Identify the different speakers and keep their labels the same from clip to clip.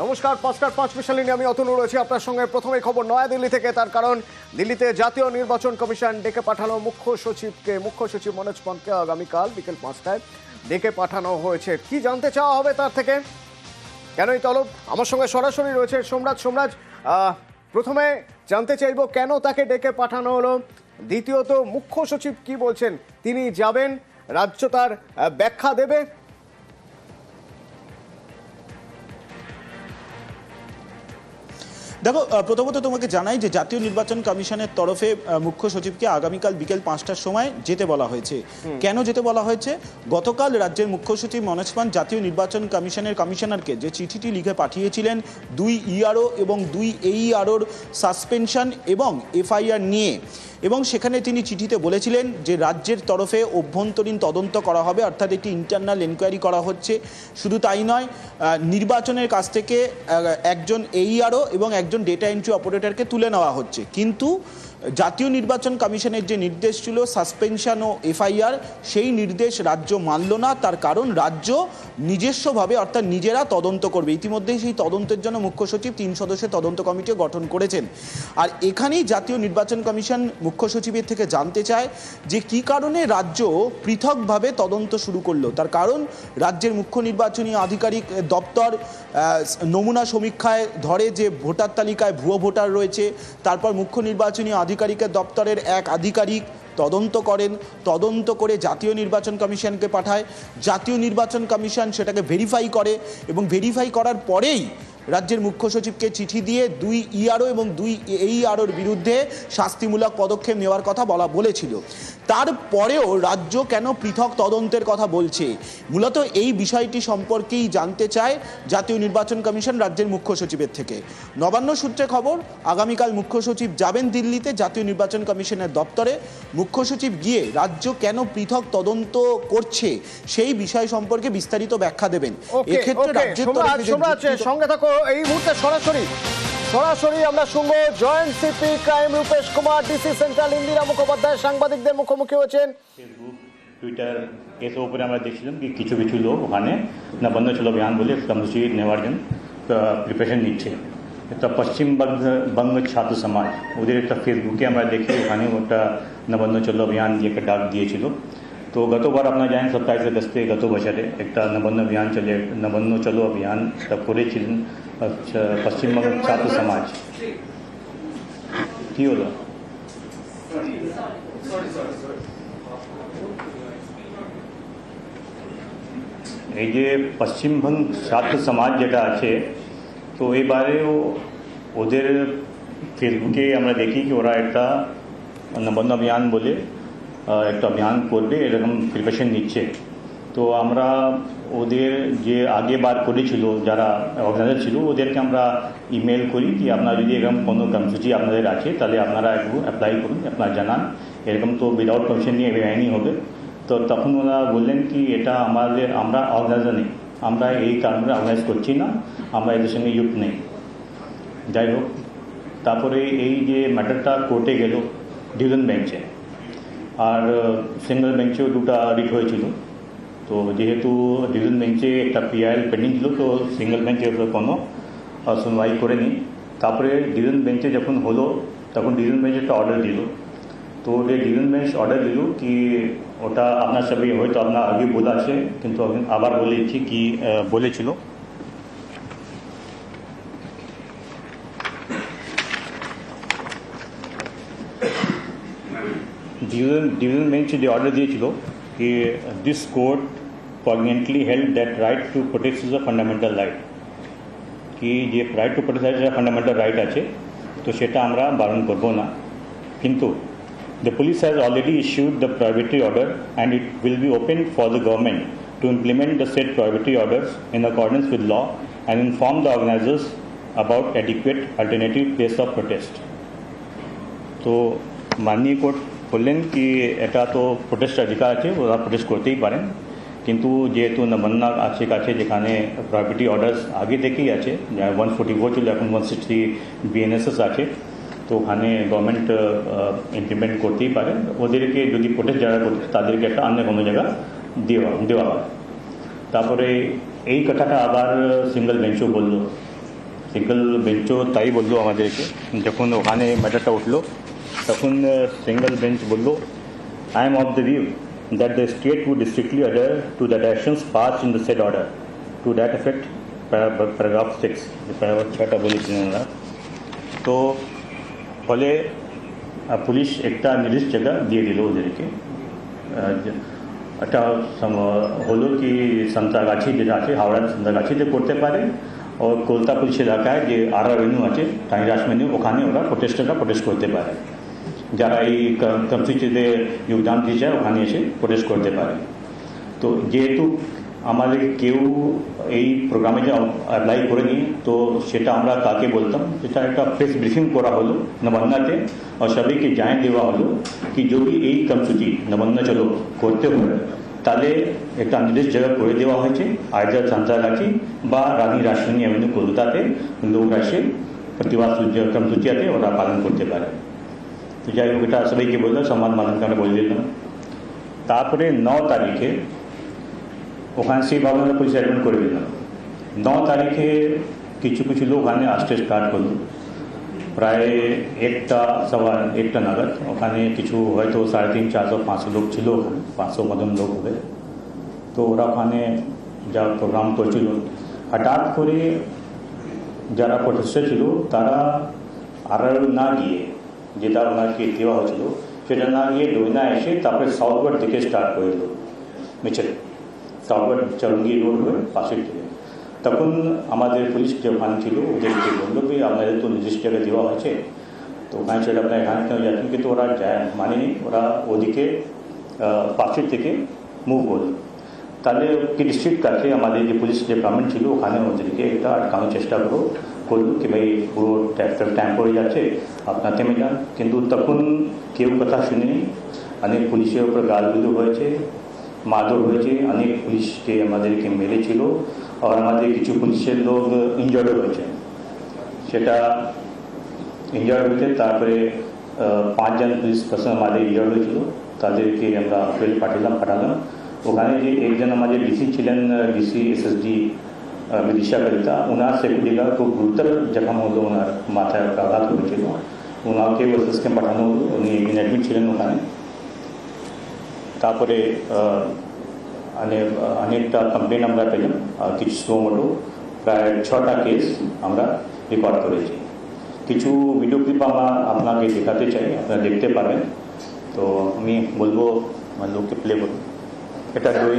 Speaker 1: নমস্কার, পাঁচটার পাঁচ স্পেশালি নিয়ে আমি অতনু রয়েছি আপনার সঙ্গে। প্রথমে খবর নয়াদিল্লি থেকে, তার কারণ দিল্লিতে জাতীয় নির্বাচন কমিশন ডেকে পাঠানো মুখ্য সচিবকে। মুখ্য সচিব মনোজ পন্তকে আগামীকাল বিকেল পাঁচটায় ডেকে পাঠানো হয়েছে। কি জানতে চাওয়া হবে তার থেকে? কেনই তলব? আমার সঙ্গে সরাসরি রয়েছে সোমরাজ। সোমরাজ প্রথমে জানতে চাইব কেন তাকে ডেকে পাঠানো হলো? দ্বিতীয়ত, মুখ্য সচিব কি বলছেন? তিনি যাবেন, রাজ্য তার ব্যাখ্যা দেবে।
Speaker 2: দেখো প্রথমত তোমাকে জানাই যে জাতীয় নির্বাচন কমিশনের তরফে মুখ্য সচিবকে আগামীকাল বিকেল পাঁচটার সময় যেতে বলা হয়েছে। কেন যেতে বলা হয়েছে? গতকাল রাজ্যের মুখ্য সচিব মনোজ পান জাতীয় নির্বাচন কমিশনের কমিশনারকে যে চিঠিটি লিখে পাঠিয়েছিলেন দুই ইআরও এবং দুই এইআরওর সাসপেনশন এবং এফআইআর নিয়ে এবং সেখানে তিনি চিঠিতে বলেছিলেন যে রাজ্যের তরফে অভ্যন্তরীণ তদন্ত করা হবে, অর্থাৎ একটি ইন্টারনাল এনকোয়ারি করা হচ্ছে। শুধু তাই নয় নির্বাচনের কাছ থেকে একজন এইআরও এবং একজন ডেটা এন্ট্রি অপারেটরকে তুলে নেওয়া হচ্ছে। কিন্তু জাতীয় নির্বাচন কমিশনের যে নির্দেশ ছিল সাসপেনশন ও এফআইআর সেই নির্দেশ রাজ্য মানল না। তার কারণ রাজ্য নিজস্বভাবে, অর্থাৎ নিজেরা তদন্ত করবে। ইতিমধ্যেই সেই তদন্তের জন্য মুখ্য সচিব, তিন সদস্যের তদন্ত কমিটিও গঠন করেছেন। আর এখানেই জাতীয় নির্বাচন কমিশন মুখ্য সচিবের থেকে জানতে চায় যে কি কারণে রাজ্য পৃথকভাবে তদন্ত শুরু করল। তার কারণ রাজ্যের মুখ্য নির্বাচনী আধিকারিক দপ্তর নমুনা সমীক্ষায় ধরে যে ভোটার তালিকায় ভুয়ো ভোটার রয়েছে, তারপর মুখ্য নির্বাচনী আধিকারিকের দপ্তরের এক আধিকারিক তদন্ত করেন। তদন্ত করে জাতীয় নির্বাচন কমিশনকে পাঠায়। জাতীয় নির্বাচন কমিশন সেটাকে ভেরিফাই করে এবং ভেরিফাই করার পরেই রাজ্যের মুখ্য সচিবকে চিঠি দিয়ে দুই ইআরও এবং দুই এই এইআরওর বিরুদ্ধে শাস্তিমূলক পদক্ষেপ নেওয়ার কথা বলা বলেছিল। তারপরেও রাজ্য কেন পৃথক তদন্তের কথা বলছে? মূলত এই বিষয়টি সম্পর্কেই জানতে চায় জাতীয় নির্বাচন কমিশন রাজ্যের মুখ্য সচিবের থেকে। নবান্ন সূত্রে খবর আগামীকাল মুখ্য সচিব যাবেন দিল্লিতে জাতীয় নির্বাচন কমিশনের দপ্তরে। মুখ্য সচিব গিয়ে রাজ্য কেন পৃথক তদন্ত করছে সেই বিষয় সম্পর্কে বিস্তারিত ব্যাখ্যা দেবেন। এক্ষেত্রে রাজ্যের
Speaker 1: সঙ্গে থাকো এই মুহূর্তে সরাসরি। সরাসরি আমরা শুনব joint CP crime Rupesh Kumar DC central Indira Mukhopadhyay, সাংবাদিকদের মুখোমুখি হয়েছেন।
Speaker 3: ফেসবুক টুইটার এসব উপরে আমরা দেখছিলাম কি কিছু কিছু লোক ওখানে নবন্ধ চলো অভিযান বলে কর্মসূচি নেওয়ার জন্য প্রিপারেশন নিচ্ছে। একটা পশ্চিমবঙ্গ বঙ্গ ছাত্র সমাজ, ওদের একটা ফেসবুকে আমরা দেখি, ওখানে ওটা নবন্ধ চলো অভিযান দিয়ে একটা ডাক দিয়েছিল। তো গতবার আপনারা জানেন সত্তাইশ আগস্টে গত বছরে একটা নবন্ধ অভিযান চলে নবন্ধ চলো অভিযান টা করেছিলেন আচ্ছা, পশ্চিমবঙ্গ ছাত্র সমাজ কি হলো এই যে পশ্চিমবঙ্গ ছাত্র সমাজ যেটা আছে তো এবারেও ওদের ফেসবুকে আমরা দেখি কি ওরা একটা নবন্ধ অভিযান বলে আহ, একটা অভিযান করবে এরকম প্রিপারেশন নিচ্ছে তো আমরা ওদের যে আগে বার করেছিল, যারা অর্গানাইজার ছিল, ওদেরকে আমরা ইমেল করি কি আপনারা যদি এরকম কোনো কর্মসূচি আপনাদের আছে, তাহলে আপনারা একটু অ্যাপ্লাই করুন, আপনারা জানান। এরকম তো উইদাউট পারমিশন নিয়ে বেআইনি হবে। তো তখন ওরা বললেন কি, এটা আমাদের, আমরা অর্গানাইজার নেই। আমরা এই কারণে অর্গানাইজ করছি না, আমরা এদের সঙ্গে যুক্ত নেই। যাই হোক, তারপরে এই যে ম্যাটারটা কোর্টে গেল ডিভিশন বেঞ্চে আর সিঙ্গেল বেঞ্চেও দুটা রিট হয়েছিল। তো যেহেতু ডিভিশন বেঞ্চে একটা পিআইএল পেন্ডিং ছিল তো সিঙ্গেল বেঞ্চের উপরে কোনো আহ, শুনবাই করেনি। তারপরে ডিভিশন বেঞ্চে যখন হলো তখন ডিভিশন বেঞ্চ একটা অর্ডার দিল। তো ওটা ডিভিশন বেঞ্চ অর্ডার দিল কি ওটা আপনার সবাই হয়তো আপনার আগে বলা আছে কিন্তু আমি আবার বলেছি কি আহ, বলেছিল। ডিভিশন ডিভিশন বেঞ্চ যে অর্ডার দিয়েছিল কি this court permanently held that right to protect is a fundamental right কি যে রাইট টু প্রোটেক্ট যেটা ফান্ডামেন্টাল রাইট আছে তো সেটা আমরা বারণ করব না কিন্তু the police has already issued the prohibitory order and it will be open for the government to implement the set prohibitory orders in accordance with law and inform the organisers about adequate alternative place of protest তো মাননীয় court বললেন কি এটা তো protest অধিকার আছে ওরা protest করতেই পারেন কিন্তু যেহেতু নবান্না আছে কাছে যেখানে প্রপার্টি অর্ডার্স আগে থেকেই আছে ওয়ান ফোর্টি ফোর ছিল এখন ওয়ান সিক্সটি বিএনএসএস আছে তো ওখানে গভর্নমেন্ট ইমপ্লিমেন্ট করতেই পারে ওদেরকে যদি প্রোটেস্ট যারা করছে তাদেরকে একটা অন্য কোনো জায়গা দেওয়া দেওয়া হয় তারপরে এই কথাটা আবার সিঙ্গেল বেঞ্চও বলল সিঙ্গেল বেঞ্চও তাই বলল আমাদেরকে যখন ওখানে ম্যাটারটা উঠল তখন সিঙ্গেল বেঞ্চ বলল I am of the view that the state would strictly order to that actions pass in the set order to that effect paragraph six paragraph ছটা বলেছিলেন ওরা তো ফলে আহ, পুলিশ একটা নির্দিষ্ট জায়গা দিয়ে দিল ওদেরকে আহ, যে- একটা সম- হলো কি সান্তাগাছি যেটা আছে হাওড়ার সান্তাগাছিতে করতে পারে ও কলতা পুলিশ এলাকায় যে আর রেভিনিউ আছে টাইরাস মেনু ওখানে ওরা প্রোটেস্টাররা প্রোটেস্ট করতে পারে যারা এই ক- কর্মসূচিতে যোগদান দিয়ে যায় ওখানে এসে প্রোটেস্ট করতে পারে। তো যেহেতু আমাদের কেউ এই প্রোগ্রামে যে অ্যাপ্লাই করেনি তো সেটা আমরা কাকে বলতাম। সেটা একটা প্রেস ব্রিফিং করা হলো নবান্নাতে, আর সবাইকে জানিয়ে দেওয়া হলো কি যদি এই কর্মসূচি নবান্না চলো করতে হয়, তাহলে একটা নির্দিষ্ট জায়গা করে দেওয়া হয়েছে আইজার সান্তাগাছি বা রানী রাসমণি অ্যাভিনিউ কলকাতাতে লোক আসে, প্রতিবাদ সূর্য- কর্মসূচি আছে ওরা পালন করতে পারে। যাই হোক, এটা সবাইকে বললাম, সম্মান মাধ্যমকে আমরা বলে দিলাম তারপরে ন তারিখে ওখানে সেইভাবে আমরা পুলিশ অ্যাডমিট করে দিলাম। ন তারিখে কিছু কিছু লোক ওখানে আসতে স্টার্ট করল। প্রায় একটা সওয়া একটা নাগাদ। ওখানে কিছু হয়তো সাড়ে তিন চারশো পাঁচশো লোক ছিল ওখানে, পাঁচশো মতন লোক হবে। তো ওরা ওখানে যা প্রোগ্রাম করছিল। হঠাৎ করে যারা প্রতিষ্ঠা ছিল, তারা আর না গিয়ে যেটা ওনাকে দেওয়া হয়েছিল সেটা না গিয়ে ডোইনা এসে তারপরে সাউথওয়ার্ড থেকে স্টার্ট করে দিল মিছিল সাউথওয়ার্ড চরঙ্গি রোড হয়ে পাশের দিকে তখন আমাদের পুলিশ যে ওখানে ছিল ওদেরকে বলল কি আপনাদের তো নির্দিষ্ট জায়গায় দেওয়া হয়েছে তো ওখানে সেটা আপনার এখানে কেন যাচ্ছেন কিন্তু ওরা যায় মানেনি ওরা ওদিকে আহ, পাশের থেকে মুভ করল তাহলে কি ডিস্ট্রিক্ট কাছে আমাদের যে পুলিশ ডিপার্টমেন্ট ছিল ওখানে ওদেরকে এটা আটকানোর চেষ্টা করো করল কি ভাই পুরো ট্র্যাক্টর ট্যাম্প হয়ে যাচ্ছে আপনার থেমে যান কিন্তু তখন কেউ কথা শুনেনি অনেক পুলিশের উপর গালগুলো হয়েছে মারধর হয়েছে অনেক পুলিশকে আমাদেরকে মেরেছিল আর আমাদের কিছু পুলিশের লোক ইনজয়ার্ড হয়েছে সেটা ইনজয়ার্ড হয়েছে তারপরে আহ, পাঁচজন পুলিশ পার্সন আমাদের ইনজয়ার্ড হয়েছিল তাদেরকে আমরা হসপিটালে পাঠালাম পাঠালাম ওখানে যে একজন আমাদের ডিসি ছিলেন ডিসি এসএসডি বিদিশা কলিতা ওনার সেকুরিটিটা খুব গুরুতর জখম হলো ওনার মাথায় আঘাত হয়েছিল ওনাকে ওসএসকে পাঠানো হলো, উনি একদিন অ্যাডমিট ছিলেন ওখানে। তারপরে অনেক অনেকটা কমপ্লেন আমরা পেলাম কিছু সুমোটো প্রায় ছটা কেস আমরা রেকর্ড করেছি। কিছু ভিডিও ক্লিপ আমরা আপনাকে দেখাতে চাই, আপনারা দেখতে পাবেন। তো আমি বলব লোককে প্লে করুন। এটা দুই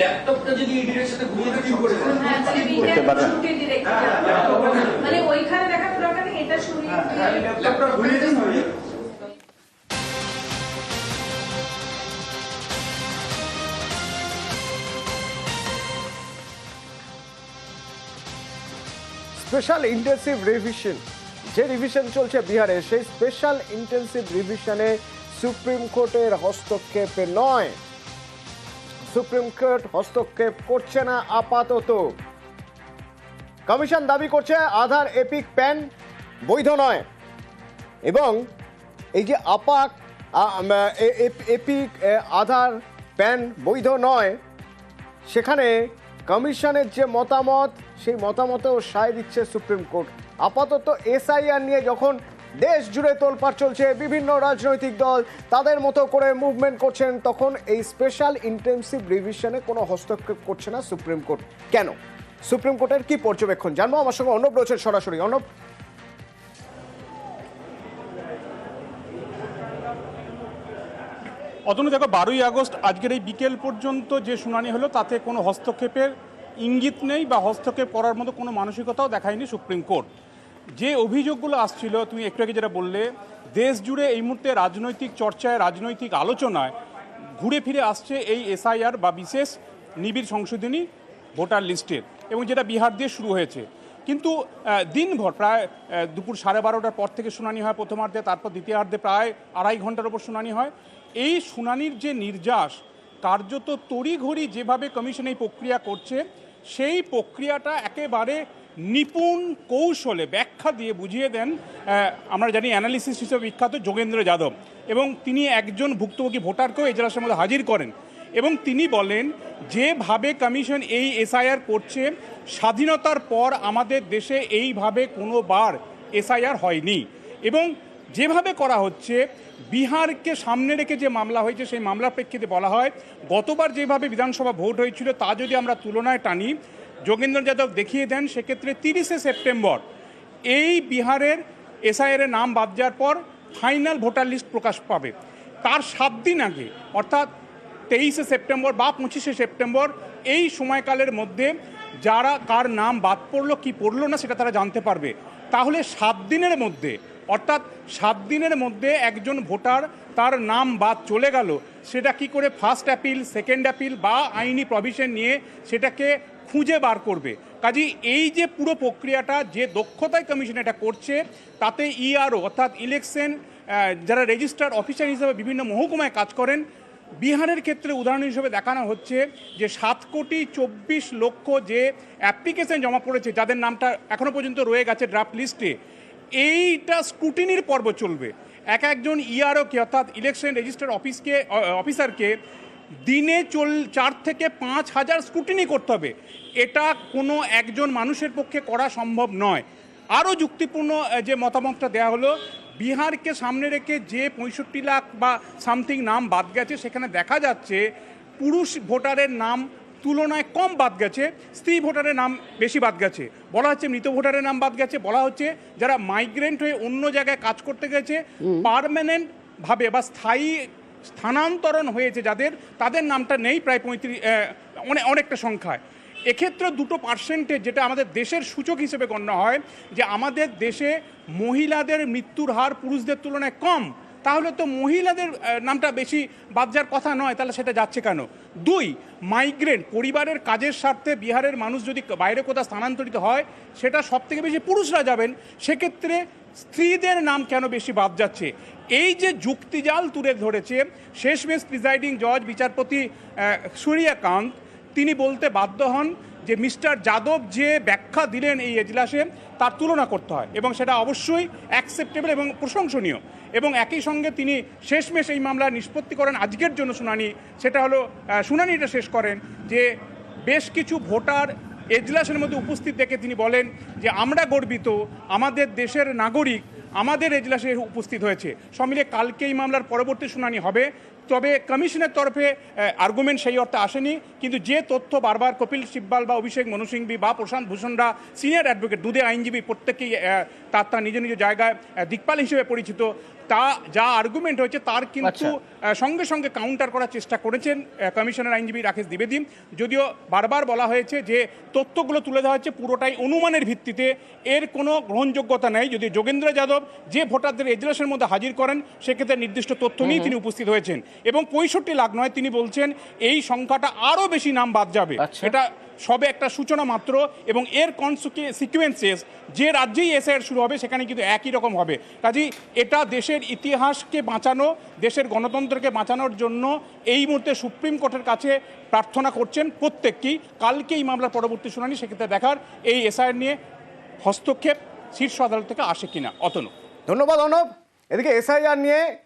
Speaker 4: ল্যাপটপটা যদি এই ডিরেকশনে ঘুরিয়ে শুরু করে দেন।
Speaker 5: হ্যাঁ,
Speaker 3: দেখতে?
Speaker 5: শুটে direct মানে ওইখানে দেখার দরকার এটা সরিয়ে
Speaker 4: ল্যাপটপ ঘুরিয়ে দিন
Speaker 1: স্পেশাল ইন্টেন্সিভ রিভিশন যে রিভিশন চলছে বিহারে সেই স্পেশাল ইন্টেন্সিভ রিভিশনে সুপ্রিম কোর্টের হস্তক্ষেপে নয়। সুপ্রিম কোর্ট হস্তক্ষেপ করছে না আপাতত। কমিশন দাবি করছে আধার এপিক প্যান বৈধ নয়। এবং এই যে আপাক এপিক আধার প্যান বৈধ নয়, সেখানে কমিশনের যে মতামত, সেই মতামতেও সায় দিচ্ছে সুপ্রিম কোর্ট। আপাতত এসআইআর নিয়ে যখন দেশ জুড়ে তোলপাড় চলছে বিভিন্ন রাজনৈতিক দল। তাদের মতো করে মুভমেন্ট করছেন তখন এই স্পেশাল ইন্টেন্সিভ রিভিশনে কোনো হস্তক্ষেপ করছে না সুপ্রিম কোর্ট। কেন? সুপ্রিম কোর্টের কি পর্যবেক্ষণ? জানব। আমার সঙ্গে অর্ণব রয়েছেন সরাসরি। অর্ণব
Speaker 6: অতনু, দেখো, বারোই আগস্ট, আজকের এই বিকেল পর্যন্ত যে শুনানি হলো, তাতে কোনো হস্তক্ষেপের ইঙ্গিত নেই বা হস্তক্ষেপ করার মতো কোনো মানসিকতাও দেখায়নি সুপ্রিম কোর্ট। যে অভিযোগগুলো আসছিল, তুমি একটু আগে যেটা বললে, দেশ জুড়ে এই মুহূর্তে রাজনৈতিক চর্চায়, রাজনৈতিক আলোচনায় ঘুরে ফিরে আসছে এই এসআইআর বা বিশেষ নিবিড় সংশোধনী ভোটার লিস্টের, এবং যেটা বিহার দিয়ে শুরু হয়েছে। কিন্তু দিনভর প্রায় দুপুর সাড়ে বারোটার পর থেকে শুনানি হয় প্রথমার্ধে, তারপর দ্বিতীয়ার্ধে প্রায় আড়াই ঘণ্টার ওপর শুনানি হয়। এই শুনানির যে নির্যাস, কার্যত তড়িঘড়ি যেভাবে কমিশন এই প্রক্রিয়া করছে, সেই প্রক্রিয়াটা একেবারে নিপুণ কৌশলে ব্যাখ্যা দিয়ে বুঝিয়ে দেন আমরা জানি অ্যানালিসিস হিসেবে বিখ্যাত যোগেন্দ্র যাদব এবং তিনি একজন ভুক্তভোগী ভোটারকেও এজলাসের মধ্যে হাজির করেন এবং তিনি বলেন, যেভাবে কমিশন এই এসআইআর করছে, স্বাধীনতার পর আমাদের দেশে এইভাবে কোনোবার এসআইআর হয়নি এবং যেভাবে করা হচ্ছে, বিহারকে সামনে রেখে যে মামলা হয়েছে সেই মামলার প্রেক্ষিতে বলা হয়, গতবার যেভাবে বিধানসভা ভোট হয়েছিল তা যদি আমরা তুলনায় টানি যোগেন্দ্র যাদব দেখিয়ে দেন, সেক্ষেত্রে তিরিশে সেপ্টেম্বর এই বিহারের এসআইআর এর নাম বাদ যাওয়ার পর ফাইনাল ভোটার লিস্ট প্রকাশ পাবে। তার সাত দিন আগে, অর্থাৎ তেইশে সেপ্টেম্বর বা পঁচিশে সেপ্টেম্বর, এই সময়কালের মধ্যে যারা কার নাম বাদ পড়ল, কি পড়ল না সেটা তারা জানতে পারবে। তাহলে সাত দিনের মধ্যে, অর্থাৎ সাত দিনের মধ্যে একজন ভোটার তার নাম বাদ চলে গেল, সেটা কি করে ফার্স্ট অ্যাপিল সেকেন্ড অ্যাপিল বা আইনি প্রভিশন নিয়ে সেটাকে খুঁজে বার করবে। কাজী এই যে পুরো প্রক্রিয়াটা, যে দক্ষতায় কমিশন এটা করছে, তাতে ইআরও অর্থাৎ ইলেকশন যারা রেজিস্টার অফিসার হিসেবে বিভিন্ন মহকুমায় কাজ করেন, বিহারের ক্ষেত্রে উদাহরণ হিসেবে দেখানো হচ্ছে যে সাত কোটি চব্বিশ লক্ষ যে অ্যাপ্লিকেশন জমা পড়েছে, যাদের নামটা এখনও পর্যন্ত রয়ে গেছে ড্রাফট লিস্টে এইটা স্ক্রুটিনির পর্ব চলবে। এক একজন ইআরওকে অর্থাৎ ইলেকশন রেজিস্টার অফিসকে অফিসারকে দিনে চল চার থেকে পাঁচ হাজার স্ক্রুটিনি করতে হবে। এটা কোনো একজন মানুষের পক্ষে করা সম্ভব নয়। আরও যুক্তিপূর্ণ যে মতামতটা দেওয়া হলো বিহারকে সামনে রেখে যে পঁয়ষট্টি লাখ বা সামথিং নাম বাদ গেছে সেখানে দেখা যাচ্ছে পুরুষ ভোটারের নাম তুলনায় কম বাদ গেছে স্ত্রী ভোটারের নাম বেশি বাদ গেছে। বলা হচ্ছে মৃত ভোটারের নাম বাদ গেছে বলা হচ্ছে যারা মাইগ্রেন্ট হয়ে অন্য জায়গায় কাজ করতে গেছে পার্মানেন্ট ভাবে বা স্থায়ী স্থানান্তরণ হয়েছে যাদের, তাদের নামটা নেই প্রায় পঁয়ত্রিশ অনেক অনেকটা সংখ্যায়। এক্ষেত্রে দুটো পার্সেন্টেজ যেটা আমাদের দেশের সূচক হিসেবে গণ্য হয়, যে আমাদের দেশে মহিলাদের মৃত্যুর হার পুরুষদের তুলনায় কম, তাহলে তো মহিলাদের নামটা বেশি বাদ কথা নয়, তাহলে সেটা যাচ্ছে কেন? দুই মাইগ্রেন্ট পরিবারের কাজের স্বার্থে বিহারের মানুষ যদি বাইরে কোথাও স্থানান্তরিত হয়, সেটা সব থেকে বেশি পুরুষরা যাবেন, সেক্ষেত্রে স্ত্রীদের নাম কেন বেশি বাদ যাচ্ছে এই যে যুক্তিজাল তুলে ধরেছে শেষমেশ প্রিজাইডিং জজ বিচারপতি সূর্যকান্ত, তিনি বলতে বাধ্য হন যে মিস্টার যাদব যে ব্যাখ্যা দিলেন এই এজলাসে, তার তুলনা করতে হয় এবং সেটা অবশ্যই অ্যাকসেপ্টেবল এবং প্রশংসনীয়। এবং একই সঙ্গে তিনি শেষমেশ এই মামলার নিষ্পত্তি করেন আজকের জন্য শুনানি। সেটা হলো শুনানিটা শেষ করেন যে বেশ কিছু ভোটার এজলাসের মধ্যে উপস্থিত দেখে তিনি বলেন যে আমরা গর্বিত, আমাদের দেশের নাগরিক আমাদের এজলাসে উপস্থিত হয়েছে। সমিলে কালকে এই মামলার পরবর্তী শুনানি হবে। তবে কমিশনের তরফে আর্গুমেন্ট সেই অর্থে আসেনি কিন্তু যে তথ্য বারবার কপিল সিব্বাল বা অভিষেক মনু সিংভি বা প্রশান্ত ভূষণরা সিনিয়র অ্যাডভোকেট দুদে আইনজীবী প্রত্যেকেই তার তার নিজ নিজ জায়গায় দিকপাল হিসেবে পরিচিত তা যা আর্গুমেন্ট হয়েছে তার কিন্তু সঙ্গে সঙ্গে কাউন্টার করার চেষ্টা করেছেন কমিশনের আইনজীবী রাকেশ দ্বিবেদী। যদিও বারবার বলা হয়েছে যে তথ্যগুলো তুলে দেওয়া হচ্ছে পুরোটাই অনুমানের ভিত্তিতে এর কোনো গ্রহণযোগ্যতা নেই। যদি যোগেন্দ্র যাদব যে ভোটারদের এজলাসের মধ্যে হাজির করেন সেক্ষেত্রে নির্দিষ্ট তথ্য নিয়ে তিনি উপস্থিত হয়েছেন। এবং পঁয়ষট্টি লাখ নয় তিনি বলছেন এই সংখ্যাটা আরও বেশি নাম বাদ যাবে।
Speaker 1: আচ্ছা।
Speaker 6: এটা সবে একটা সূচনা মাত্র এবং এর কনসুকে সিকুয়েন্সেস যে রাজ্যেই এসআইআর শুরু হবে সেখানে কিন্তু একই রকম হবে। কাজেই এটা দেশের ইতিহাসকে বাঁচানো দেশের গণতন্ত্রকে বাঁচানোর জন্য এই মুহূর্তে সুপ্রিম কোর্টের কাছে প্রার্থনা করছেন প্রত্যেককেই। কালকে এই মামলার পরবর্তী শুনানি সেক্ষেত্রে দেখার এই এসআইআর নিয়ে হস্তক্ষেপ শীর্ষ আদালত থেকে আসে কিনা। অতনু।
Speaker 1: ধন্যবাদ অনব এদিকে এসআইআর নিয়ে